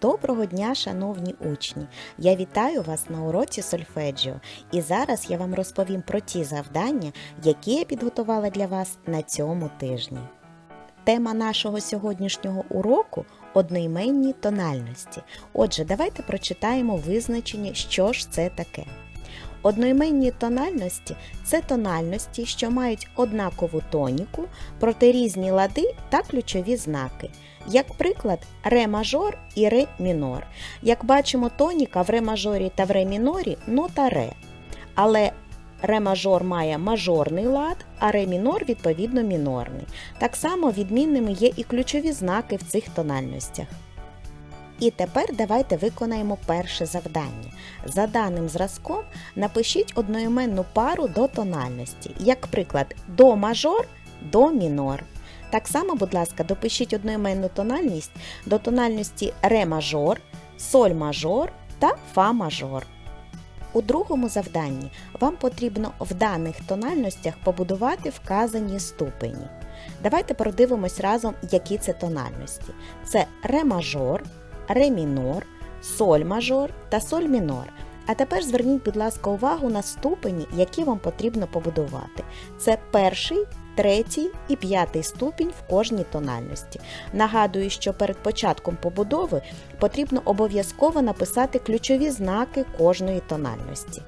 Доброго дня, шановні учні! Я вітаю вас на уроці Сольфеджіо і зараз я вам розповім про ті завдання, які я підготувала для вас на цьому тижні. Тема нашого сьогоднішнього уроку одноіменні тональності. Отже, давайте прочитаємо визначення, що ж це таке. Одноіменні тональності це тональності, що мають однакову тоніку, проте різні лади та ключові знаки. Як приклад, ре мажор і ре мінор. Як бачимо, тоніка в ре мажорі та в ре мінорі нота ре. Але ре мажор має мажорний лад, а ре мінор відповідно мінорний. Так само відмінними є і ключові знаки в цих тональностях. І тепер давайте виконаємо перше завдання. За даним зразком напишіть одноіменну пару до тональності, як приклад до мажор, до мінор. Так само, будь ласка, допишіть одноіменну тональність до тональності ре мажор, соль мажор та фа мажор. У другому завданні вам потрібно в даних тональностях побудувати вказані ступені. Давайте продивимось разом, які це тональності. Це ре мажор, ре мінор, соль мажор та соль мінор. А тепер зверніть, будь ласка, увагу на ступені, які вам потрібно побудувати. Це перший, третій і п'ятий ступінь в кожній тональності. Нагадую, що перед початком побудови потрібно обов'язково написати ключові знаки кожної тональності.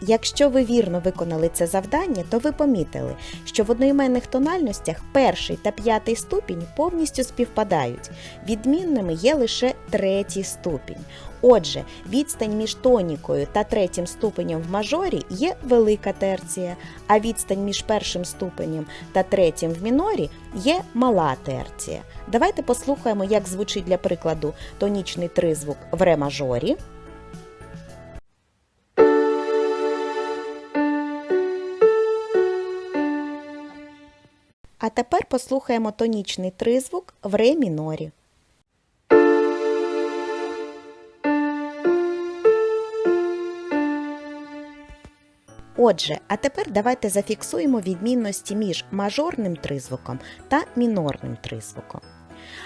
Якщо ви вірно виконали це завдання, то ви помітили, що в одноіменних тональностях перший та п'ятий ступінь повністю співпадають. Відмінними є лише третій ступінь. Отже, відстань між тонікою та третім ступенем в мажорі є велика терція, а відстань між першим ступенем та третім в мінорі є мала терція. Давайте послухаємо, як звучить для прикладу тонічний тризвук в ре мажорі. А тепер послухаємо тонічний тризвук в ре мінорі. Отже, а тепер давайте зафіксуємо відмінності між мажорним тризвуком та мінорним тризвуком.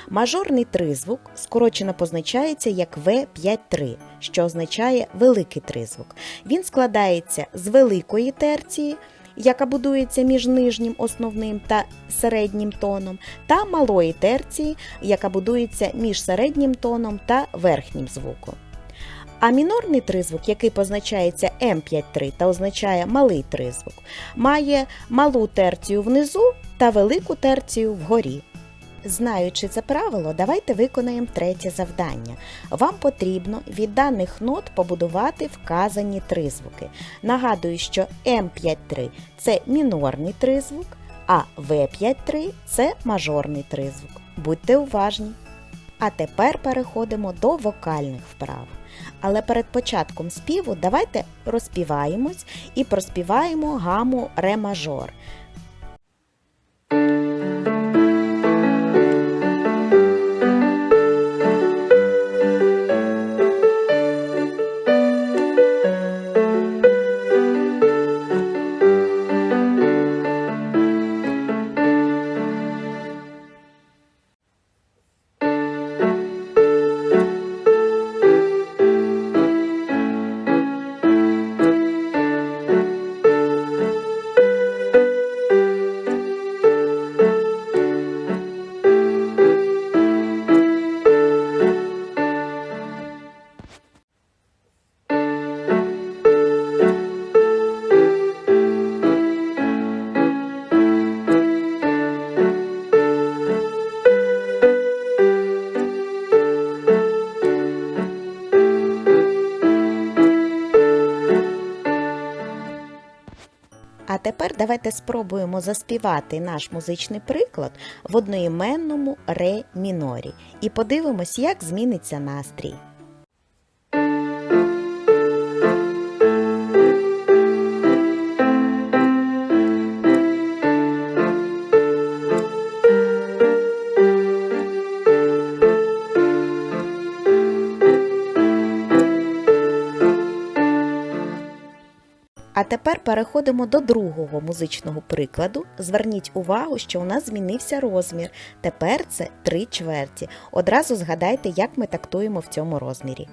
Мажорний тризвук скорочено позначається як В53, що означає великий тризвук. Він складається з великої терції, яка будується між нижнім основним та середнім тоном, та малої терції, яка будується між середнім тоном та верхнім звуком. А мінорний тризвук, який позначається М53 та означає малий тризвук, має малу терцію внизу та велику терцію вгорі. Знаючи це правило, давайте виконаємо третє завдання. Вам потрібно від даних нот побудувати вказані тризвуки. Нагадую, що М53 це мінорний тризвук, а В53 це мажорний тризвук. Будьте уважні! А тепер переходимо до вокальних вправ. Але перед початком співу давайте розпіваємось і проспіваємо гаму ре мажор. Тепер давайте спробуємо заспівати наш музичний приклад в одноіменному ре мінорі і подивимось, як зміниться настрій. Тепер переходимо до другого музичного прикладу. Зверніть увагу, що у нас змінився розмір. Тепер це 3 чверті. Одразу згадайте, як ми тактуємо в цьому розмірі.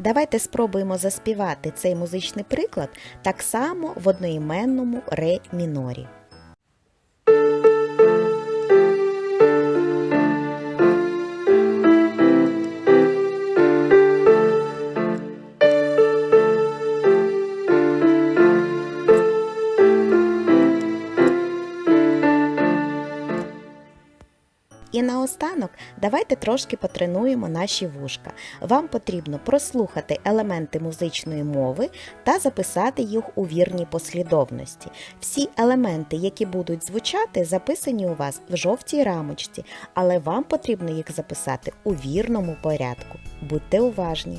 Давайте спробуємо заспівати цей музичний приклад так само в одноіменному ре мінорі. І наостанок давайте трошки потренуємо наші вушка. Вам потрібно прослухати елементи музичної мови та записати їх у вірній послідовності. Всі елементи, які будуть звучати, записані у вас в жовтій рамочці, але вам потрібно їх записати у вірному порядку. Будьте уважні!